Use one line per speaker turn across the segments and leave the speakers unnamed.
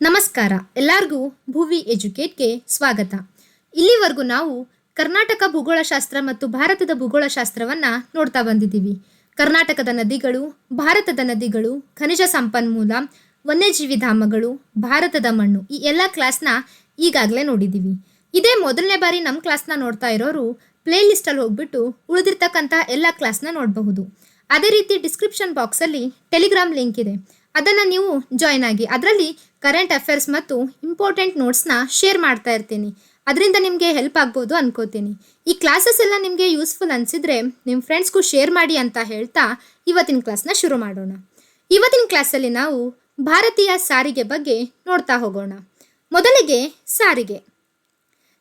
ನಮಸ್ಕಾರ. ಎಲ್ಲರಿಗೂ ಭುವಿ ಎಜುಕೇಟ್ಗೆ ಸ್ವಾಗತ. ಇಲ್ಲಿವರೆಗೂ ನಾವು ಕರ್ನಾಟಕ ಭೂಗೋಳಶಾಸ್ತ್ರ ಮತ್ತು ಭಾರತದ ಭೂಗೋಳಶಾಸ್ತ್ರವನ್ನು ನೋಡ್ತಾ ಬಂದಿದ್ದೀವಿ. ಕರ್ನಾಟಕದ ನದಿಗಳು, ಭಾರತದ ನದಿಗಳು, ಖನಿಜ ಸಂಪನ್ಮೂಲ, ವನ್ಯಜೀವಿ ಧಾಮಗಳು, ಭಾರತದ ಮಣ್ಣು ಈ ಎಲ್ಲ ಕ್ಲಾಸ್ನ ಈಗಾಗಲೇ ನೋಡಿದ್ದೀವಿ. ಇದೇ ಮೊದಲನೇ ಬಾರಿ ನಮ್ಮ ಕ್ಲಾಸ್ನ ನೋಡ್ತಾ ಇರೋರು ಪ್ಲೇ ಲಿಸ್ಟಲ್ಲಿ ಹೋಗ್ಬಿಟ್ಟು ಉಳಿದಿರ್ತಕ್ಕಂಥ ಎಲ್ಲ ಕ್ಲಾಸ್ನ ನೋಡಬಹುದು. ಅದೇ ರೀತಿ ಡಿಸ್ಕ್ರಿಪ್ಷನ್ ಬಾಕ್ಸಲ್ಲಿ ಟೆಲಿಗ್ರಾಮ್ ಲಿಂಕ್ ಇದೆ. ಅದನ್ನು ನೀವು ಜಾಯ್ನ್ ಆಗಿ, ಅದರಲ್ಲಿ ಕರೆಂಟ್ ಅಫೇರ್ಸ್ ಮತ್ತು ಇಂಪಾರ್ಟೆಂಟ್ ನೋಟ್ಸ್ನ ಶೇರ್ ಮಾಡ್ತಾ ಇರ್ತೀನಿ. ಅದರಿಂದ ನಿಮಗೆ ಹೆಲ್ಪ್ ಆಗ್ಬೋದು ಅನ್ಕೋತೀನಿ. ಈ ಕ್ಲಾಸಸ್ ಎಲ್ಲ ನಿಮಗೆ ಯೂಸ್ಫುಲ್ ಅನಿಸಿದ್ರೆ ನಿಮ್ಮ ಫ್ರೆಂಡ್ಸ್ಗೂ ಶೇರ್ ಮಾಡಿ ಅಂತ ಹೇಳ್ತಾ ಇವತ್ತಿನ ಕ್ಲಾಸ್ನ ಶುರು ಮಾಡೋಣ. ಇವತ್ತಿನ ಕ್ಲಾಸಲ್ಲಿ ನಾವು ಭಾರತೀಯ ಸಾರಿಗೆ ಬಗ್ಗೆ ನೋಡ್ತಾ ಹೋಗೋಣ. ಮೊದಲಿಗೆ ಸಾರಿಗೆ.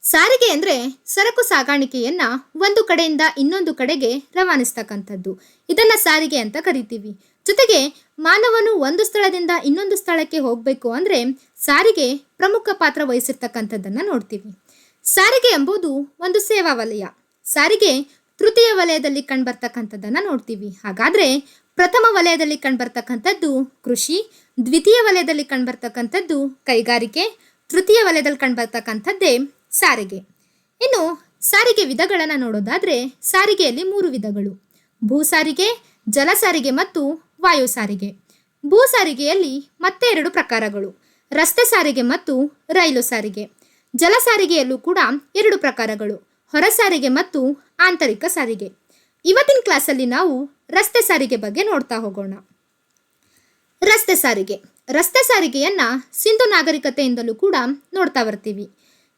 ಸಾರಿಗೆ ಅಂದರೆ ಸರಕು ಸಾಗಾಣಿಕೆಯನ್ನು ಒಂದು ಕಡೆಯಿಂದ ಇನ್ನೊಂದು ಕಡೆಗೆ ರವಾನಿಸ್ತಕ್ಕಂಥದ್ದು. ಇದನ್ನು ಸಾರಿಗೆ ಅಂತ ಕರಿತೀವಿ. ಜೊತೆಗೆ ಮಾನವನು ಒಂದು ಸ್ಥಳದಿಂದ ಇನ್ನೊಂದು ಸ್ಥಳಕ್ಕೆ ಹೋಗಬೇಕು ಅಂದರೆ ಸಾರಿಗೆ ಪ್ರಮುಖ ಪಾತ್ರ ವಹಿಸಿರ್ತಕ್ಕಂಥದ್ದನ್ನು ನೋಡ್ತೀವಿ. ಸಾರಿಗೆ ಎಂಬುದು ಒಂದು ಸೇವಾ ವಲಯ. ಸಾರಿಗೆ ತೃತೀಯ ವಲಯದಲ್ಲಿ ಕಂಡುಬರ್ತಕ್ಕಂಥದ್ದನ್ನು ನೋಡ್ತೀವಿ. ಹಾಗಾದರೆ ಪ್ರಥಮ ವಲಯದಲ್ಲಿ ಕಂಡುಬರ್ತಕ್ಕಂಥದ್ದು ಕೃಷಿ, ದ್ವಿತೀಯ ವಲಯದಲ್ಲಿ ಕಂಡುಬರ್ತಕ್ಕಂಥದ್ದು ಕೈಗಾರಿಕೆ, ತೃತೀಯ ವಲಯದಲ್ಲಿ ಕಂಡುಬರ್ತಕ್ಕಂಥದ್ದೇ ಸಾರಿಗೆ. ಇನ್ನು ಸಾರಿಗೆ ವಿಧಗಳನ್ನು ನೋಡೋದಾದರೆ ಸಾರಿಗೆಯಲ್ಲಿ ಮೂರು ವಿಧಗಳು. ಭೂ ಸಾರಿಗೆ ಜಲ ಸಾರಿಗೆ ಮತ್ತು ವಾಯು ಸಾರಿಗೆ. ಭೂ ಸಾರಿಗೆಯಲ್ಲಿ ಮತ್ತೆ ಎರಡು ಪ್ರಕಾರಗಳು, ರಸ್ತೆ ಸಾರಿಗೆ ಮತ್ತು ರೈಲು ಸಾರಿಗೆ. ಜಲ ಸಾರಿಗೆಯಲ್ಲೂ ಕೂಡ ಎರಡು ಪ್ರಕಾರಗಳು, ಹೊರ ಸಾರಿಗೆ ಮತ್ತು ಆಂತರಿಕ ಸಾರಿಗೆ. ಇವತ್ತಿನ ಕ್ಲಾಸಲ್ಲಿ ನಾವು ರಸ್ತೆ ಸಾರಿಗೆ ಬಗ್ಗೆ ನೋಡ್ತಾ ಹೋಗೋಣ. ರಸ್ತೆ ಸಾರಿಗೆ. ರಸ್ತೆ ಸಾರಿಗೆಯನ್ನ ಸಿಂಧು ನಾಗರಿಕತೆಯಿಂದಲೂ ಕೂಡ ನೋಡ್ತಾ ಬರ್ತೀವಿ.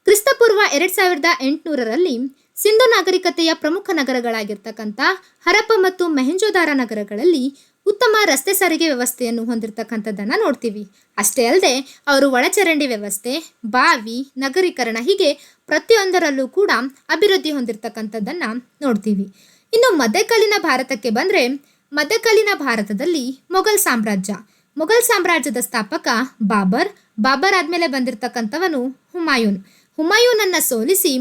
ಕ್ರಿಸ್ತಪೂರ್ವ ಎರಡ್ ಸಾವಿರದ ಎಂಟುನೂರರಲ್ಲಿ ಸಿಂಧು ನಾಗರಿಕತೆಯ ಪ್ರಮುಖ ನಗರಗಳಾಗಿರ್ತಕ್ಕಂಥ ಹರಪ್ಪ ಮತ್ತು ಮೆಹೆಂಜೋದಾರ ನಗರಗಳಲ್ಲಿ ಉತ್ತಮ ರಸ್ತೆ ಸಾರಿಗೆ ವ್ಯವಸ್ಥೆಯನ್ನು ಹೊಂದಿರತಕ್ಕಂಥದ್ದನ್ನು ನೋಡ್ತೀವಿ. ಅಷ್ಟೇ ಅಲ್ಲದೆ ಅವರು ಒಳಚರಂಡಿ ವ್ಯವಸ್ಥೆ, ಬಾವಿ, ನಗರೀಕರಣ ಹೀಗೆ ಪ್ರತಿಯೊಂದರಲ್ಲೂ ಕೂಡ ಅಭಿವೃದ್ಧಿ ಹೊಂದಿರತಕ್ಕಂಥದ್ದನ್ನು ನೋಡ್ತೀವಿ. ಇನ್ನು ಮಧ್ಯಕಾಲೀನ ಭಾರತಕ್ಕೆ ಬಂದರೆ, ಮಧ್ಯಕಾಲೀನ ಭಾರತದಲ್ಲಿ ಮೊಘಲ್ ಸಾಮ್ರಾಜ್ಯ. ಮೊಘಲ್ ಸಾಮ್ರಾಜ್ಯದ ಸ್ಥಾಪಕ ಬಾಬರ್ ಬಾಬರ್ ಆದಮೇಲೆ ಬಂದಿರತಕ್ಕಂಥವನು ಹುಮಾಯೂನ್. ಹುಮಾಯೂನನ್ನು ಸೋಲಿಸಿ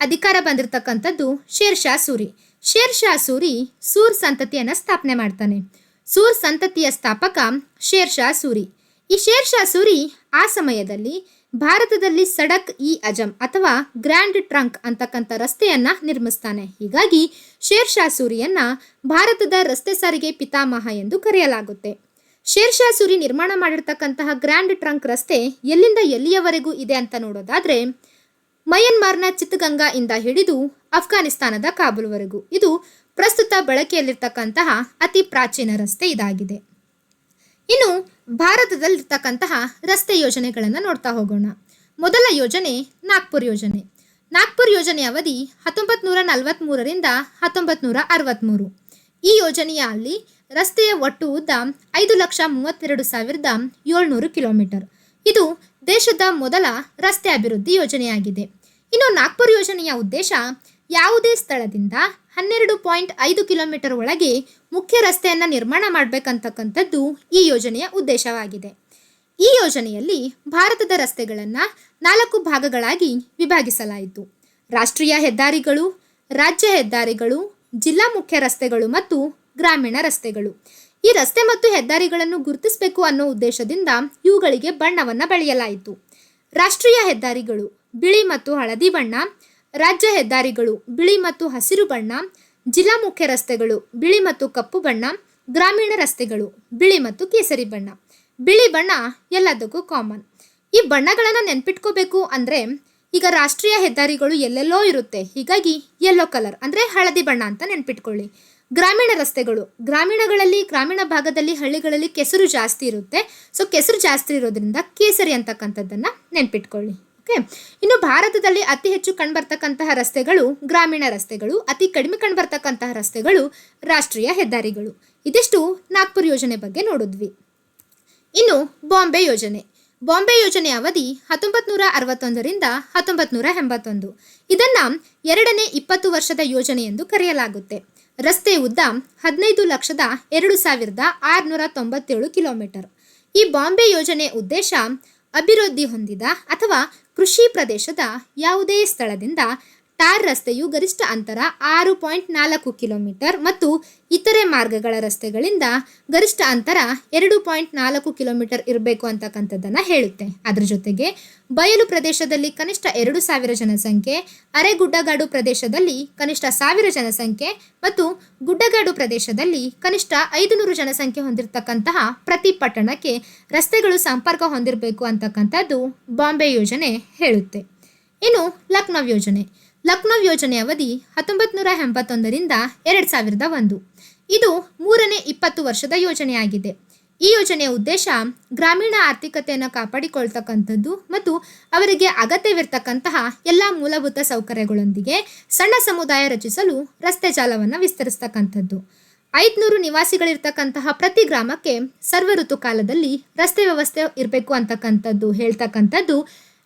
ಅಧಿಕಾರ ಬಂದಿರತಕ್ಕಂಥದ್ದು ಶೇರ್ ಶಾ ಸೂರಿ. ಶೇರ್ ಶಾ ಸೂರಿ ಸೂರ್ ಸಂತತಿಯನ್ನು ಸ್ಥಾಪನೆ ಮಾಡ್ತಾನೆ. ಸೂರ್ ಸಂತತಿಯ ಸ್ಥಾಪಕ ಶೇರ್ ಶಾ ಸೂರಿ. ಈ ಶೇರ್ ಶಾ ಸೂರಿ ಆ ಸಮಯದಲ್ಲಿ ಭಾರತದಲ್ಲಿ ಸಡಕ್ ಇ ಅಜಮ್ ಅಥವಾ ಗ್ರ್ಯಾಂಡ್ ಟ್ರಂಕ್ ಅಂತಕ್ಕಂಥ ರಸ್ತೆಯನ್ನ ನಿರ್ಮಿಸ್ತಾನೆ. ಹೀಗಾಗಿ ಶೇರ್ ಶಾ ಸೂರಿಯನ್ನ ಭಾರತದ ರಸ್ತೆ ಸಾರಿಗೆ ಪಿತಾಮಹ ಎಂದು ಕರೆಯಲಾಗುತ್ತೆ. ಶೇರ್ಷಾ ಸೂರಿ ನಿರ್ಮಾಣ ಮಾಡಿರ್ತಕ್ಕಂತಹ ಗ್ರ್ಯಾಂಡ್ ಟ್ರಂಕ್ ರಸ್ತೆ ಎಲ್ಲಿಂದ ಎಲ್ಲಿಯವರೆಗೂ ಇದೆ ಅಂತ ನೋಡೋದಾದ್ರೆ ಮಯನ್ಮಾರ್ನ ಚಿತ್ತಗಂಗಾ ಇಂದ ಹಿಡಿದು ಅಫ್ಘಾನಿಸ್ತಾನದ ಕಾಬೂಲ್ವರೆಗೂ. ಇದು ಪ್ರಸ್ತುತ ಬಳಕೆಯಲ್ಲಿರ್ತಕ್ಕಂತಹ ಅತಿ ಪ್ರಾಚೀನ ರಸ್ತೆ ಇದಾಗಿದೆ. ಇನ್ನು ಭಾರತದಲ್ಲಿರ್ತಕ್ಕಂತಹ ರಸ್ತೆ ಯೋಜನೆಗಳನ್ನು ನೋಡ್ತಾ ಹೋಗೋಣ. ಮೊದಲ ಯೋಜನೆ ನಾಗ್ಪುರ್ ಯೋಜನೆ. ನಾಗ್ಪುರ್ ಯೋಜನೆ ಅವಧಿ ಹತ್ತೊಂಬತ್ತು ನೂರ ನಲವತ್ತ್ಮೂರರಿಂದ ಹತ್ತೊಂಬತ್ತು ನೂರ ಅರವತ್ತ್ಮೂರು ಈ ಯೋಜನೆಯ ಅಲ್ಲಿ ರಸ್ತೆಯ ಒಟ್ಟು ಉದ್ದ ಐದು ಲಕ್ಷ ಮೂವತ್ತೆರಡು ಸಾವಿರದ ಏಳ್ನೂರು ಕಿಲೋಮೀಟರ್. ಇದು ದೇಶದ ಮೊದಲ ರಸ್ತೆ ಅಭಿವೃದ್ಧಿ ಯೋಜನೆಯಾಗಿದೆ. ಇನ್ನು ನಾಗ್ಪುರ್ ಯೋಜನೆಯ ಉದ್ದೇಶ ಯಾವುದೇ ಸ್ಥಳದಿಂದ ಹನ್ನೆರಡು ಪಾಯಿಂಟ್ ಐದು ಕಿಲೋಮೀಟರ್ ಒಳಗೆ ಮುಖ್ಯ ರಸ್ತೆಯನ್ನು ನಿರ್ಮಾಣ ಮಾಡಬೇಕಂತಕ್ಕಂಥದ್ದು ಈ ಯೋಜನೆಯ ಉದ್ದೇಶವಾಗಿದೆ. ಈ ಯೋಜನೆಯಲ್ಲಿ ಭಾರತದ ರಸ್ತೆಗಳನ್ನು ನಾಲ್ಕು ಭಾಗಗಳಾಗಿ ವಿಭಾಗಿಸಲಾಯಿತು. ರಾಷ್ಟ್ರೀಯ ಹೆದ್ದಾರಿಗಳು, ರಾಜ್ಯ ಹೆದ್ದಾರಿಗಳು, ಜಿಲ್ಲಾ ಮುಖ್ಯ ರಸ್ತೆಗಳು ಮತ್ತು ಗ್ರಾಮೀಣ ರಸ್ತೆಗಳು. ಈ ರಸ್ತೆ ಮತ್ತು ಹೆದ್ದಾರಿಗಳನ್ನು ಗುರುತಿಸಬೇಕು ಅನ್ನೋ ಉದ್ದೇಶದಿಂದ ಇವುಗಳಿಗೆ ಬಣ್ಣವನ್ನು ಬೆಳೆಯಲಾಯಿತು. ರಾಷ್ಟ್ರೀಯ ಹೆದ್ದಾರಿಗಳು ಬಿಳಿ ಮತ್ತು ಹಳದಿ ಬಣ್ಣ ರಾಜ್ಯ ಹೆದ್ದಾರಿಗಳು, ಬಿಳಿ ಮತ್ತು ಹಸಿರು ಬಣ್ಣ, ಜಿಲ್ಲಾ ಮುಖ್ಯ ರಸ್ತೆಗಳು, ಬಿಳಿ ಮತ್ತು ಕಪ್ಪು ಬಣ್ಣ, ಗ್ರಾಮೀಣ ರಸ್ತೆಗಳು, ಬಿಳಿ ಮತ್ತು ಕೇಸರಿ ಬಣ್ಣ. ಬಿಳಿ ಬಣ್ಣ ಎಲ್ಲದಕ್ಕೂ ಕಾಮನ್ ಈ ಬಣ್ಣಗಳನ್ನು ನೆನ್ಪಿಟ್ಕೋಬೇಕು ಅಂದರೆ ಈಗ ರಾಷ್ಟ್ರೀಯ ಹೆದ್ದಾರಿಗಳು ಎಲ್ಲೆಲ್ಲೋ ಇರುತ್ತೆ. ಹೀಗಾಗಿ ಯೆಲ್ಲೋ ಕಲರ್ ಅಂದರೆ ಹಳದಿ ಬಣ್ಣ ಅಂತ ನೆನ್ಪಿಟ್ಕೊಳ್ಳಿ. ಗ್ರಾಮೀಣ ರಸ್ತೆಗಳು, ಗ್ರಾಮೀಣಗಳಲ್ಲಿ, ಗ್ರಾಮೀಣ ಭಾಗದಲ್ಲಿ, ಹಳ್ಳಿಗಳಲ್ಲಿ ಕೆಸರು ಜಾಸ್ತಿ ಇರುತ್ತೆ. ಸೊ ಕೆಸರು ಜಾಸ್ತಿ ಇರೋದ್ರಿಂದ ಕೇಸರಿ ಅಂತಕ್ಕಂಥದ್ದನ್ನು ನೆನ್ಪಿಟ್ಕೊಳ್ಳಿ. ಓಕೆ ಇನ್ನು ಭಾರತದಲ್ಲಿ ಅತಿ ಹೆಚ್ಚು ಕಂಡುಬರ್ತಕ್ಕಂತಹ ರಸ್ತೆಗಳು ಗ್ರಾಮೀಣ ರಸ್ತೆಗಳು, ಅತಿ ಕಡಿಮೆ ಕಂಡುಬರ್ತಕ್ಕಂತಹ ರಸ್ತೆಗಳು ರಾಷ್ಟ್ರೀಯ ಹೆದ್ದಾರಿಗಳು. ಇದಿಷ್ಟು ನಾಗ್ಪುರ್ ಯೋಜನೆ ಬಗ್ಗೆ ನೋಡಿದ್ವಿ. ಇನ್ನು ಬಾಂಬೆ ಯೋಜನೆ. ಬಾಂಬೆ ಯೋಜನೆ ಅವಧಿ ಹತ್ತೊಂಬತ್ತು ನೂರ ಅರವತ್ತೊಂದರಿಂದ ಹತ್ತೊಂಬತ್ತು ನೂರ ಎಂಬತ್ತೊಂದು ಇದನ್ನು ಎರಡನೇ ಇಪ್ಪತ್ತು ವರ್ಷದ ಯೋಜನೆ ಎಂದು ಕರೆಯಲಾಗುತ್ತೆ. ರಸ್ತೆ ಉದ್ದ ಹದಿನೈದು ಲಕ್ಷದ ಎರಡು ಸಾವಿರದ ಆರುನೂರ ತೊಂಬತ್ತೇಳು ಕಿಲೋಮೀಟರ್. ಈ ಬಾಂಬೆ ಯೋಜನೆ ಉದ್ದೇಶ ಅಭಿವೃದ್ಧಿ ಹೊಂದಿದ ಅಥವಾ ಕೃಷಿ ಪ್ರದೇಶದ ಯಾವುದೇ ಸ್ಥಳದಿಂದ ಟಾರ್ ರಸ್ತೆಯು ಗರಿಷ್ಠ ಅಂತರ ಆರು ಪಾಯಿಂಟ್ ನಾಲ್ಕು ಕಿಲೋಮೀಟರ್ ಮತ್ತು ಇತರೆ ಮಾರ್ಗಗಳ ರಸ್ತೆಗಳಿಂದ ಗರಿಷ್ಠ ಅಂತರ ಎರಡು ಪಾಯಿಂಟ್ ನಾಲ್ಕು ಕಿಲೋಮೀಟರ್ ಇರಬೇಕು ಅಂತಕ್ಕಂಥದ್ದನ್ನು ಹೇಳುತ್ತೆ. ಅದರ ಜೊತೆಗೆ ಬಯಲು ಪ್ರದೇಶದಲ್ಲಿ ಕನಿಷ್ಠ ಎರಡು ಸಾವಿರ ಜನಸಂಖ್ಯೆ, ಅರೆಗುಡ್ಡಗಾಡು ಪ್ರದೇಶದಲ್ಲಿ ಕನಿಷ್ಠ ಸಾವಿರ ಜನಸಂಖ್ಯೆ ಮತ್ತು ಗುಡ್ಡಗಾಡು ಪ್ರದೇಶದಲ್ಲಿ ಕನಿಷ್ಠ ಐದು ನೂರು ಜನಸಂಖ್ಯೆ ಹೊಂದಿರತಕ್ಕಂತಹ ಪ್ರತಿ ಪಟ್ಟಣಕ್ಕೆ ರಸ್ತೆಗಳು ಸಂಪರ್ಕ ಹೊಂದಿರಬೇಕು ಅಂತಕ್ಕಂಥದ್ದು ಬಾಂಬೆ ಯೋಜನೆ ಹೇಳುತ್ತೆ. ಇನ್ನು ಲಕ್ನೌ ಯೋಜನೆ. ಲಕ್ನೋ ಯೋಜನೆ ಅವಧಿ ಹತ್ತೊಂಬತ್ತು ನೂರ ಎಂಬತ್ತೊಂದರಿಂದ ಎರಡು ಸಾವಿರದ ಒಂದು. ಇದು ಮೂರನೇ ಇಪ್ಪತ್ತು ವರ್ಷದ ಯೋಜನೆಯಾಗಿದೆ. ಈ ಯೋಜನೆಯ ಉದ್ದೇಶ ಗ್ರಾಮೀಣ ಆರ್ಥಿಕತೆಯನ್ನು ಕಾಪಾಡಿಕೊಳ್ತಕ್ಕಂಥದ್ದು ಮತ್ತು ಅವರಿಗೆ ಅಗತ್ಯವಿರ್ತಕ್ಕಂತಹ ಎಲ್ಲ ಮೂಲಭೂತ ಸೌಕರ್ಯಗಳೊಂದಿಗೆ ಸಣ್ಣ ಸಮುದಾಯ ರಚಿಸಲು ರಸ್ತೆ ಜಾಲವನ್ನು ವಿಸ್ತರಿಸ್ತಕ್ಕಂಥದ್ದು. ಐದುನೂರು ನಿವಾಸಿಗಳಿರ್ತಕ್ಕಂತಹ ಪ್ರತಿ ಗ್ರಾಮಕ್ಕೆ ಸರ್ವ ಋತುಕಾಲದಲ್ಲಿ ರಸ್ತೆ ವ್ಯವಸ್ಥೆ ಇರಬೇಕು ಅಂತಕ್ಕಂಥದ್ದು ಹೇಳ್ತಕ್ಕಂಥದ್ದು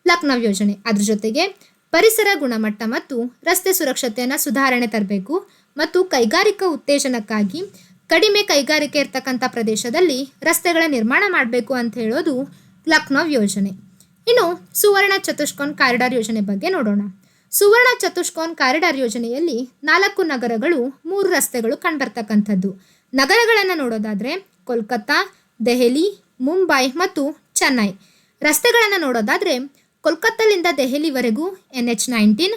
ಲಕ್ನೋ ಯೋಜನೆ. ಅದ್ರ ಜೊತೆಗೆ ಪರಿಸರ ಗುಣಮಟ್ಟ ಮತ್ತು ರಸ್ತೆ ಸುರಕ್ಷತೆಯನ್ನು ಸುಧಾರಣೆ ತರಬೇಕು ಮತ್ತು ಕೈಗಾರಿಕಾ ಉತ್ತೇಜನಕ್ಕಾಗಿ ಕಡಿಮೆ ಕೈಗಾರಿಕೆ ಇರ್ತಕ್ಕಂಥ ಪ್ರದೇಶದಲ್ಲಿ ರಸ್ತೆಗಳ ನಿರ್ಮಾಣ ಮಾಡಬೇಕು ಅಂತ ಹೇಳೋದು ಲಕ್ನೋ ಯೋಜನೆ. ಇನ್ನು ಸುವರ್ಣ ಚತುಷ್ಕೋನ್ ಕಾರಿಡಾರ್ ಯೋಜನೆ ಬಗ್ಗೆ ನೋಡೋಣ. ಸುವರ್ಣ ಚತುಷ್ಕೋನ್ ಕಾರಿಡಾರ್ ಯೋಜನೆಯಲ್ಲಿ ನಾಲ್ಕು ನಗರಗಳು, ಮೂರು ರಸ್ತೆಗಳು ಕಂಡುಬರ್ತಕ್ಕಂಥದ್ದು. ನಗರಗಳನ್ನು ನೋಡೋದಾದರೆ ಕೋಲ್ಕತ್ತಾ, ದೆಹಲಿ, ಮುಂಬೈ ಮತ್ತು ಚೆನ್ನೈ. ರಸ್ತೆಗಳನ್ನು ನೋಡೋದಾದರೆ ಕೋಲ್ಕತ್ತಾಲಿಂದ ದೆಹಲಿವರೆಗೂ ಎನ್ ಎಚ್ ನೈನ್ಟೀನ್,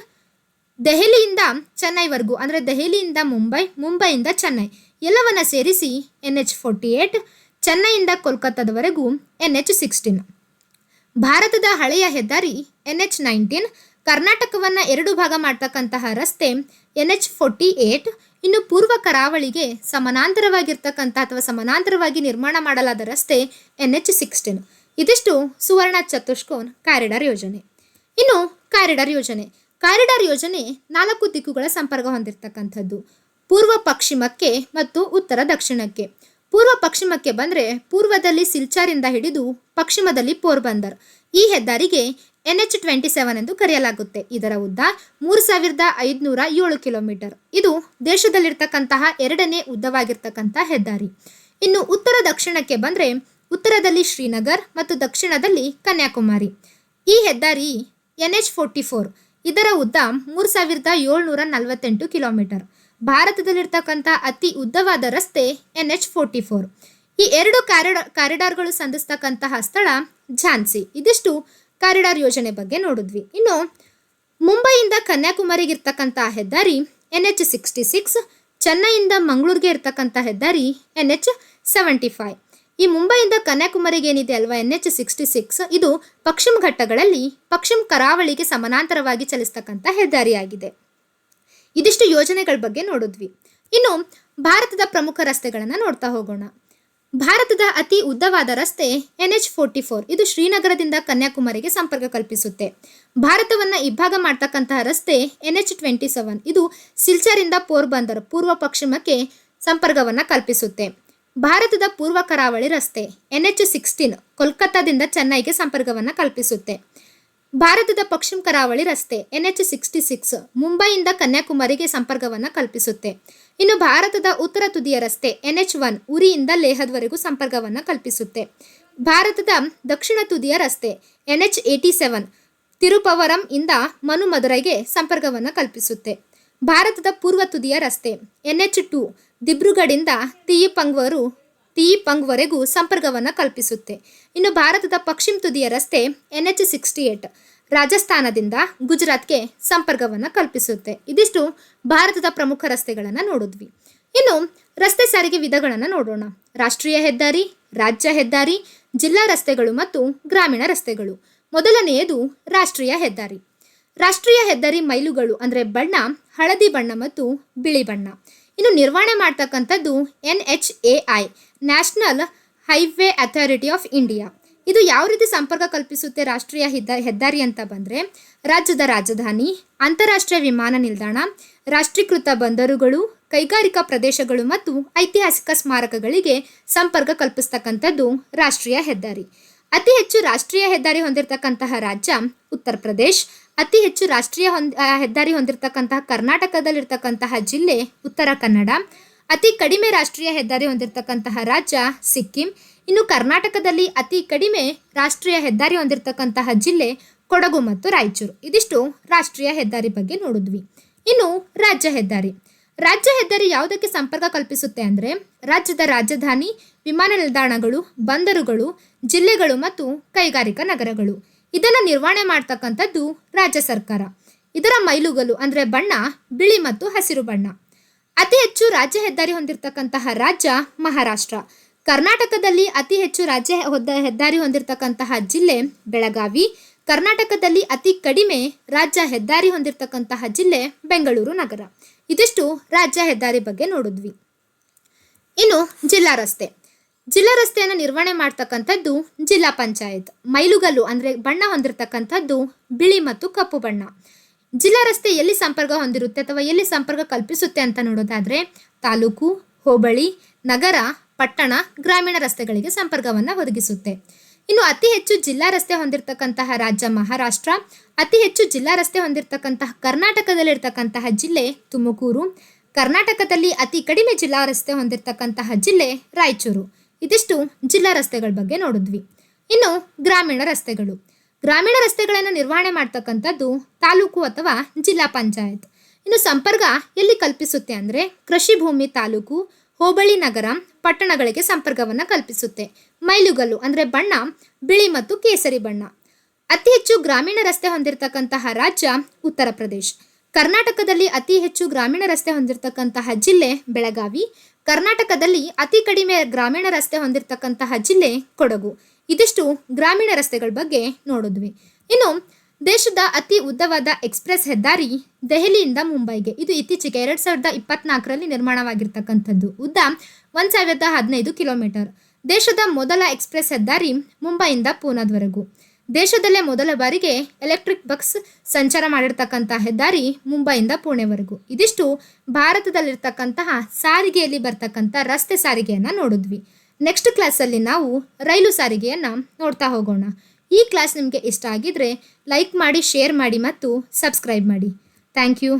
ದೆಹಲಿಯಿಂದ ಚೆನ್ನೈವರೆಗೂ, ಅಂದರೆ ದೆಹಲಿಯಿಂದ ಮುಂಬೈ, ಮುಂಬೈಯಿಂದ ಚೆನ್ನೈ, ಎಲ್ಲವನ್ನ ಸೇರಿಸಿ ಎನ್ ಎಚ್ ಫೋರ್ಟಿ ಏಟ್, ಚೆನ್ನೈಯಿಂದ ಕೋಲ್ಕತ್ತಾದವರೆಗೂ ಎನ್ ಎಚ್ ಸಿಕ್ಸ್ಟೀನ್. ಭಾರತದ ಹಳೆಯ ಹೆದ್ದಾರಿ ಎನ್ ಎಚ್ ನೈನ್ಟೀನ್, ಕರ್ನಾಟಕವನ್ನು ಎರಡು ಭಾಗ ಮಾಡ್ತಕ್ಕಂತಹ ರಸ್ತೆ ಎನ್ ಎಚ್ ಫೋರ್ಟಿ ಏಟ್, ಇನ್ನು ಪೂರ್ವ ಕರಾವಳಿಗೆ ಸಮಾನಾಂತರವಾಗಿರ್ತಕ್ಕಂಥ ಅಥವಾ ಸಮಾನಾಂತರವಾಗಿ ನಿರ್ಮಾಣ ಮಾಡಲಾದ ರಸ್ತೆ ಎನ್ ಎಚ್ ಸಿಕ್ಸ್ಟೀನ್. ಇದಿಷ್ಟು ಸುವರ್ಣ ಚತುಷ್ಕೋನ್ ಕಾರಿಡಾರ್ ಯೋಜನೆ. ಇನ್ನು ಕಾರಿಡಾರ್ ಯೋಜನೆ. ಕಾರಿಡಾರ್ ಯೋಜನೆ ನಾಲ್ಕು ದಿಕ್ಕುಗಳ ಸಂಪರ್ಕ ಹೊಂದಿರತಕ್ಕಂಥದ್ದು. ಪೂರ್ವ ಪಶ್ಚಿಮಕ್ಕೆ ಮತ್ತು ಉತ್ತರ ದಕ್ಷಿಣಕ್ಕೆ. ಪೂರ್ವ ಪಶ್ಚಿಮಕ್ಕೆ ಬಂದರೆ ಪೂರ್ವದಲ್ಲಿ ಸಿಲ್ಚಾರಿಂದ ಹಿಡಿದು ಪಶ್ಚಿಮದಲ್ಲಿ ಪೋರ್ಬಂದರ್. ಈ ಹೆದ್ದಾರಿಗೆ ಎನ್ ಎಚ್ ಟ್ವೆಂಟಿ ಸೆವೆನ್ ಎಂದು ಕರೆಯಲಾಗುತ್ತೆ. ಇದರ ಉದ್ದ ಮೂರು ಸಾವಿರದ ಐದುನೂರ ಏಳು ಕಿಲೋಮೀಟರ್. ಇದು ದೇಶದಲ್ಲಿರ್ತಕ್ಕಂತಹ ಎರಡನೇ ಉದ್ದವಾಗಿರ್ತಕ್ಕಂಥ ಹೆದ್ದಾರಿ. ಇನ್ನು ಉತ್ತರ ದಕ್ಷಿಣಕ್ಕೆ ಬಂದರೆ ಉತ್ತರದಲ್ಲಿ ಶ್ರೀನಗರ್ ಮತ್ತು ದಕ್ಷಿಣದಲ್ಲಿ ಕನ್ಯಾಕುಮಾರಿ. ಈ ಹೆದ್ದಾರಿ ಎನ್ ಎಚ್ ಫೋರ್ಟಿ ಫೋರ್. ಇದರ ಉದ್ದ ಮೂರು ಸಾವಿರದ ಏಳ್ನೂರ ನಲವತ್ತೆಂಟು ಕಿಲೋಮೀಟರ್. ಭಾರತದಲ್ಲಿರ್ತಕ್ಕಂಥ ಅತಿ ಉದ್ದವಾದ ರಸ್ತೆ ಎನ್ ಎಚ್ ಫೋರ್ಟಿ ಫೋರ್. ಈ ಎರಡು ಕಾರಿಡಾರ್ ಕಾರಿಡಾರ್ಗಳು ಸಂಧಿಸ್ತಕ್ಕಂತಹ ಸ್ಥಳ ಝಾನ್ಸಿ. ಇದಿಷ್ಟು ಕಾರಿಡಾರ್ ಯೋಜನೆ ಬಗ್ಗೆ ನೋಡಿದ್ವಿ. ಇನ್ನು ಮುಂಬೈಯಿಂದ ಕನ್ಯಾಕುಮಾರಿಗೆ ಇರ್ತಕ್ಕಂಥ ಹೆದ್ದಾರಿ ಎನ್ ಎಚ್ ಸಿಕ್ಸ್ಟಿ ಸಿಕ್ಸ್, ಚೆನ್ನೈಯಿಂದ ಮಂಗಳೂರಿಗೆ ಇರ್ತಕ್ಕಂಥ ಹೆದ್ದಾರಿ ಎನ್ ಎಚ್ ಸೆವೆಂಟಿ ಫೈವ್. ಈ ಮುಂಬೈಯಿಂದ ಕನ್ಯಾಕುಮಾರಿಗೆ ಏನಿದೆ ಅಲ್ವಾ? ಎನ್ ಎಚ್ ಸಿಕ್ಸ್ಟಿ ಸಿಕ್ಸ್ ಇದು ಪಶ್ಚಿಮ ಘಟ್ಟಗಳಲ್ಲಿ ಪಶ್ಚಿಮ ಕರಾವಳಿಗೆ ಸಮಾನಾಂತರವಾಗಿ ಚಲಿಸ್ತಕ್ಕಂಥ ಹೆದ್ದಾರಿಯಾಗಿದೆ. ಇದಿಷ್ಟು ಯೋಜನೆಗಳ ಬಗ್ಗೆ ನೋಡಿದ್ವಿ. ಇನ್ನು ಭಾರತದ ಪ್ರಮುಖ ರಸ್ತೆಗಳನ್ನು ನೋಡ್ತಾ ಹೋಗೋಣ. ಭಾರತದ ಅತಿ ಉದ್ದವಾದ ರಸ್ತೆ ಎನ್ ಎಚ್ ಫೋರ್ಟಿ ಫೋರ್ ಇದು ಶ್ರೀನಗರದಿಂದ ಕನ್ಯಾಕುಮಾರಿಗೆ ಸಂಪರ್ಕ ಕಲ್ಪಿಸುತ್ತೆ. ಭಾರತವನ್ನು ಇಬ್ಬಾಗ ಮಾಡ್ತಕ್ಕಂತಹ ರಸ್ತೆ ಎನ್ ಎಚ್ ಟ್ವೆಂಟಿ ಸೆವೆನ್ ಇದು ಸಿಲ್ಚಾರಿಂದ ಪೋರ್ಬಂದರ್ ಪೂರ್ವ ಪಶ್ಚಿಮಕ್ಕೆ ಸಂಪರ್ಕವನ್ನು ಕಲ್ಪಿಸುತ್ತೆ. ಭಾರತದ ಪೂರ್ವ ಕರಾವಳಿ ರಸ್ತೆ ಎನ್ ಎಚ್ ಸಿಕ್ಸ್ಟೀನ್, ಕೋಲ್ಕತ್ತಾದಿಂದ ಚೆನ್ನೈಗೆ ಸಂಪರ್ಕವನ್ನು ಕಲ್ಪಿಸುತ್ತೆ. ಭಾರತದ ಪಶ್ಚಿಮ ಕರಾವಳಿ ರಸ್ತೆ ಎನ್ ಎಚ್ ಸಿಕ್ಸ್ಟಿ ಸಿಕ್ಸ್, ಮುಂಬೈಯಿಂದ ಕನ್ಯಾಕುಮಾರಿಗೆ ಸಂಪರ್ಕವನ್ನು ಕಲ್ಪಿಸುತ್ತೆ. ಇನ್ನು ಭಾರತದ ಉತ್ತರ ತುದಿಯ ರಸ್ತೆ ಎನ್ ಎಚ್ ಒನ್, ಉರಿಯಿಂದ ಲೇಹದವರೆಗೂ ಸಂಪರ್ಕವನ್ನು ಕಲ್ಪಿಸುತ್ತೆ. ಭಾರತದ ದಕ್ಷಿಣ ತುದಿಯ ರಸ್ತೆ ಎನ್ ಎಚ್ ಏಯ್ಟಿ ಸೆವೆನ್, ತಿರುಪವರಂ ಇಂದ ಮನುಮಧುರೈಗೆ ಸಂಪರ್ಕವನ್ನು ಕಲ್ಪಿಸುತ್ತೆ. ಭಾರತದ ಪೂರ್ವ ತುದಿಯ ರಸ್ತೆ ಎನ್ ಎಚ್ ಟು ದಿಬ್ರುಗಢಿಂದ ತಿಯಿಪಂಗ್ವರು ತಿಯಿಪಂಗ್ವರೆಗೂ ಸಂಪರ್ಕವನ್ನು ಕಲ್ಪಿಸುತ್ತೆ. ಇನ್ನು ಭಾರತದ ಪಶ್ಚಿಮ ತುದಿಯ ರಸ್ತೆ ಎನ್ ಎಚ್ ಸಿಕ್ಸ್ಟಿ ಏಟ್ ರಾಜಸ್ಥಾನದಿಂದ ಗುಜರಾತ್ಗೆ ಸಂಪರ್ಕವನ್ನು ಕಲ್ಪಿಸುತ್ತೆ. ಇದಿಷ್ಟು ಭಾರತದ ಪ್ರಮುಖ ರಸ್ತೆಗಳನ್ನು ನೋಡಿದ್ವಿ. ಇನ್ನು ರಸ್ತೆ ಸಾರಿಗೆ ವಿಧಗಳನ್ನು ನೋಡೋಣ. ರಾಷ್ಟ್ರೀಯ ಹೆದ್ದಾರಿ, ರಾಜ್ಯ ಹೆದ್ದಾರಿ, ಜಿಲ್ಲಾ ರಸ್ತೆಗಳು ಮತ್ತು ಗ್ರಾಮೀಣ ರಸ್ತೆಗಳು. ಮೊದಲನೆಯದು ರಾಷ್ಟ್ರೀಯ ಹೆದ್ದಾರಿ. ರಾಷ್ಟ್ರೀಯ ಹೆದ್ದಾರಿ ಮೈಲುಗಳು ಅಂದರೆ ಬಣ್ಣ, ಹಳದಿ ಬಣ್ಣ ಮತ್ತು ಬಿಳಿ ಬಣ್ಣ. ಇನ್ನು ನಿರ್ವಹಣೆ ಮಾಡ್ತಕ್ಕಂಥದ್ದು N H A I national highway authority of India ಇದು ಯಾವ ರೀತಿ ಸಂಪರ್ಕ ಕಲ್ಪಿಸುತ್ತೆ ರಾಷ್ಟ್ರೀಯ ಹೆದ್ದ, ಹೆದ್ದಾರಿ ಅಂತ ಬಂದರೆ, ರಾಜ್ಯದ ರಾಜಧಾನಿ, ಅಂತಾರಾಷ್ಟ್ರೀಯ ವಿಮಾನ ನಿಲ್ದಾಣ, ರಾಷ್ಟ್ರೀಕೃತ ಬಂದರುಗಳು, ಕೈಗಾರಿಕಾ ಪ್ರದೇಶಗಳು ಮತ್ತು ಐತಿಹಾಸಿಕ ಸ್ಮಾರಕಗಳಿಗೆ ಸಂಪರ್ಕ ಕಲ್ಪಿಸ್ತಕ್ಕಂಥದ್ದು ರಾಷ್ಟ್ರೀಯ ಹೆದ್ದಾರಿ. ಅತಿ ಹೆಚ್ಚು ರಾಷ್ಟ್ರೀಯ ಹೆದ್ದಾರಿ ಹೊಂದಿರತಕ್ಕಂತಹ ರಾಜ್ಯ ಉತ್ತರ ಪ್ರದೇಶ್ ಅತಿ ಹೆಚ್ಚು ರಾಷ್ಟ್ರೀಯ ಹೊಂದ್ ಹೆದ್ದಾರಿ ಹೊಂದಿರತಕ್ಕಂತಹ ಕರ್ನಾಟಕದಲ್ಲಿರ್ತಕ್ಕಂತಹ ಜಿಲ್ಲೆ ಉತ್ತರ ಕನ್ನಡ. ಅತಿ ಕಡಿಮೆ ರಾಷ್ಟ್ರೀಯ ಹೆದ್ದಾರಿ ಹೊಂದಿರತಕ್ಕಂತಹ ರಾಜ್ಯ ಸಿಕ್ಕಿಂ. ಇನ್ನು ಕರ್ನಾಟಕದಲ್ಲಿ ಅತಿ ಕಡಿಮೆ ರಾಷ್ಟ್ರೀಯ ಹೆದ್ದಾರಿ ಹೊಂದಿರತಕ್ಕಂತಹ ಜಿಲ್ಲೆ ಕೊಡಗು ಮತ್ತು ರಾಯಚೂರು. ಇದಿಷ್ಟು ರಾಷ್ಟ್ರೀಯ ಹೆದ್ದಾರಿ ಬಗ್ಗೆ ನೋಡಿದ್ವಿ. ಇನ್ನು ರಾಜ್ಯ ಹೆದ್ದಾರಿ. ರಾಜ್ಯ ಹೆದ್ದಾರಿ ಯಾವುದಕ್ಕೆ ಸಂಪರ್ಕ ಕಲ್ಪಿಸುತ್ತೆ ಅಂದರೆ, ರಾಜ್ಯದ ರಾಜಧಾನಿ, ವಿಮಾನ ನಿಲ್ದಾಣಗಳು, ಬಂದರುಗಳು, ಜಿಲ್ಲೆಗಳು ಮತ್ತು ಕೈಗಾರಿಕಾ ನಗರಗಳು. ಇದನ್ನು ನಿರ್ವಹಣೆ ಮಾಡ್ತಕ್ಕಂಥದ್ದು ರಾಜ್ಯ ಸರ್ಕಾರ. ಇದರ ಮೈಲುಗಲು ಅಂದರೆ ಬಣ್ಣ, ಬಿಳಿ ಮತ್ತು ಹಸಿರು ಬಣ್ಣ. ಅತಿ ಹೆಚ್ಚು ರಾಜ್ಯ ಹೆದ್ದಾರಿ ಹೊಂದಿರತಕ್ಕಂತಹ ರಾಜ್ಯ ಮಹಾರಾಷ್ಟ್ರ. ಕರ್ನಾಟಕದಲ್ಲಿ ಅತಿ ಹೆಚ್ಚು ರಾಜ್ಯ ಹೊದ್ದ ಹೆದ್ದಾರಿ ಹೊಂದಿರತಕ್ಕಂತಹ ಜಿಲ್ಲೆ ಬೆಳಗಾವಿ. ಕರ್ನಾಟಕದಲ್ಲಿ ಅತಿ ಕಡಿಮೆ ರಾಜ್ಯ ಹೆದ್ದಾರಿ ಹೊಂದಿರತಕ್ಕಂತಹ ಜಿಲ್ಲೆ ಬೆಂಗಳೂರು ನಗರ. ಇದಿಷ್ಟು ರಾಜ್ಯ ಹೆದ್ದಾರಿ ಬಗ್ಗೆ ನೋಡಿದ್ವಿ. ಇನ್ನು ಜಿಲ್ಲಾ ರಸ್ತೆ. ಜಿಲ್ಲಾ ರಸ್ತೆಯನ್ನು ನಿರ್ವಹಣೆ ಮಾಡ್ತಕ್ಕಂಥದ್ದು ಜಿಲ್ಲಾ ಪಂಚಾಯತ್. ಮೈಲುಗಲ್ಲು ಅಂದರೆ ಬಣ್ಣ ಹೊಂದಿರತಕ್ಕಂಥದ್ದು ಬಿಳಿ ಮತ್ತು ಕಪ್ಪು ಬಣ್ಣ. ಜಿಲ್ಲಾ ರಸ್ತೆ ಎಲ್ಲಿ ಸಂಪರ್ಕ ಹೊಂದಿರುತ್ತೆ ಅಥವಾ ಎಲ್ಲಿ ಸಂಪರ್ಕ ಕಲ್ಪಿಸುತ್ತೆ ಅಂತ ನೋಡೋದಾದರೆ ತಾಲೂಕು, ಹೋಬಳಿ, ನಗರ, ಪಟ್ಟಣ, ಗ್ರಾಮೀಣ ರಸ್ತೆಗಳಿಗೆ ಸಂಪರ್ಕವನ್ನು ಒದಗಿಸುತ್ತೆ. ಇನ್ನು ಅತಿ ಹೆಚ್ಚು ಜಿಲ್ಲಾ ರಸ್ತೆ ಹೊಂದಿರತಕ್ಕಂತಹ ರಾಜ್ಯ ಮಹಾರಾಷ್ಟ್ರ, ಅತಿ ಹೆಚ್ಚು ಜಿಲ್ಲಾ ರಸ್ತೆ ಹೊಂದಿರತಕ್ಕಂತಹ ಕರ್ನಾಟಕದಲ್ಲಿರ್ತಕ್ಕಂತಹ ಜಿಲ್ಲೆ ತುಮಕೂರು, ಕರ್ನಾಟಕದಲ್ಲಿ ಅತಿ ಕಡಿಮೆ ಜಿಲ್ಲಾ ರಸ್ತೆ ಹೊಂದಿರತಕ್ಕಂತಹ ಜಿಲ್ಲೆ ರಾಯಚೂರು. ಇದಿಷ್ಟು ಜಿಲ್ಲಾ ರಸ್ತೆಗಳ ಬಗ್ಗೆ ನೋಡಿದ್ವಿ. ಇನ್ನು ಗ್ರಾಮೀಣ ರಸ್ತೆಗಳು. ಗ್ರಾಮೀಣ ರಸ್ತೆಗಳನ್ನು ನಿರ್ವಹಣೆ ಮಾಡ್ತಕ್ಕಂಥದ್ದು ತಾಲೂಕು ಅಥವಾ ಜಿಲ್ಲಾ ಪಂಚಾಯತ್. ಇನ್ನು ಸಂಪರ್ಕ ಎಲ್ಲಿ ಕಲ್ಪಿಸುತ್ತೆ ಅಂದರೆ ಕೃಷಿ ಭೂಮಿ ತಾಲೂಕು, ಹೋಬಳಿ ನಗರ, ಪಟ್ಟಣಗಳಿಗೆ ಸಂಪರ್ಕವನ್ನು ಕಲ್ಪಿಸುತ್ತೆ. ಮೈಲುಗಲ್ಲು ಅಂದರೆ ಬಣ್ಣ, ಬಿಳಿ ಮತ್ತು ಕೇಸರಿ ಬಣ್ಣ. ಅತಿ ಹೆಚ್ಚು ಗ್ರಾಮೀಣ ರಸ್ತೆ ಹೊಂದಿರತಕ್ಕಂತಹ ರಾಜ್ಯ ಉತ್ತರ ಪ್ರದೇಶ್. ಕರ್ನಾಟಕದಲ್ಲಿ ಅತಿ ಹೆಚ್ಚು ಗ್ರಾಮೀಣ ರಸ್ತೆ ಹೊಂದಿರತಕ್ಕಂತಹ ಜಿಲ್ಲೆ ಬೆಳಗಾವಿ. ಕರ್ನಾಟಕದಲ್ಲಿ ಅತಿ ಕಡಿಮೆ ಗ್ರಾಮೀಣ ರಸ್ತೆ ಹೊಂದಿರತಕ್ಕಂತಹ ಜಿಲ್ಲೆ ಕೊಡಗು. ಇದಿಷ್ಟು ಗ್ರಾಮೀಣ ರಸ್ತೆಗಳ ಬಗ್ಗೆ ನೋಡಿದ್ವಿ. ಇನ್ನು, ದೇಶದ ಅತಿ ಉದ್ದವಾದ ಎಕ್ಸ್ಪ್ರೆಸ್ ಹೆದ್ದಾರಿ ದೆಹಲಿಯಿಂದ ಮುಂಬೈಗೆ. ಇದು ಇತ್ತೀಚೆಗೆ ಎರಡು ಸಾವಿರದ ಇಪ್ಪತ್ನಾಲ್ಕರಲ್ಲಿ ನಿರ್ಮಾಣವಾಗಿರ್ತಕ್ಕಂಥದ್ದು. ಉದ್ದ ಒಂದು ಸಾವಿರದ ಹದಿನೈದು ಕಿಲೋಮೀಟರ್. ದೇಶದ ಮೊದಲ ಎಕ್ಸ್ಪ್ರೆಸ್ ಹೆದ್ದಾರಿ ಮುಂಬೈಯಿಂದ ಪೂನಾದವರೆಗೂ. ದೇಶದಲ್ಲೇ ಮೊದಲ ಬಾರಿಗೆ ಎಲೆಕ್ಟ್ರಿಕ್ ಬಸ್ ಸಂಚಾರ ಮಾಡಿರ್ತಕ್ಕಂಥ ಹೆದ್ದಾರಿ ಮುಂಬೈಯಿಂದ ಪುಣೆವರೆಗೂ. ಇದಿಷ್ಟು ಭಾರತದಲ್ಲಿರ್ತಕ್ಕಂತಹ ಸಾರಿಗೆಯಲ್ಲಿ ಬರ್ತಕ್ಕಂಥ ರಸ್ತೆ ಸಾರಿಗೆಯನ್ನು ನೋಡಿದ್ವಿ. ನೆಕ್ಸ್ಟ್ ಕ್ಲಾಸಲ್ಲಿ ನಾವು ರೈಲು ಸಾರಿಗೆಯನ್ನು ನೋಡ್ತಾ ಹೋಗೋಣ. ಈ ಕ್ಲಾಸ್ ನಿಮಗೆ ಇಷ್ಟ ಆಗಿದ್ರೆ ಲೈಕ್ ಮಾಡಿ ಶೇರ್ ಮಾಡಿ ಮತ್ತು ಸಬ್ಸ್ಕ್ರೈಬ್ ಮಾಡಿ. Thank you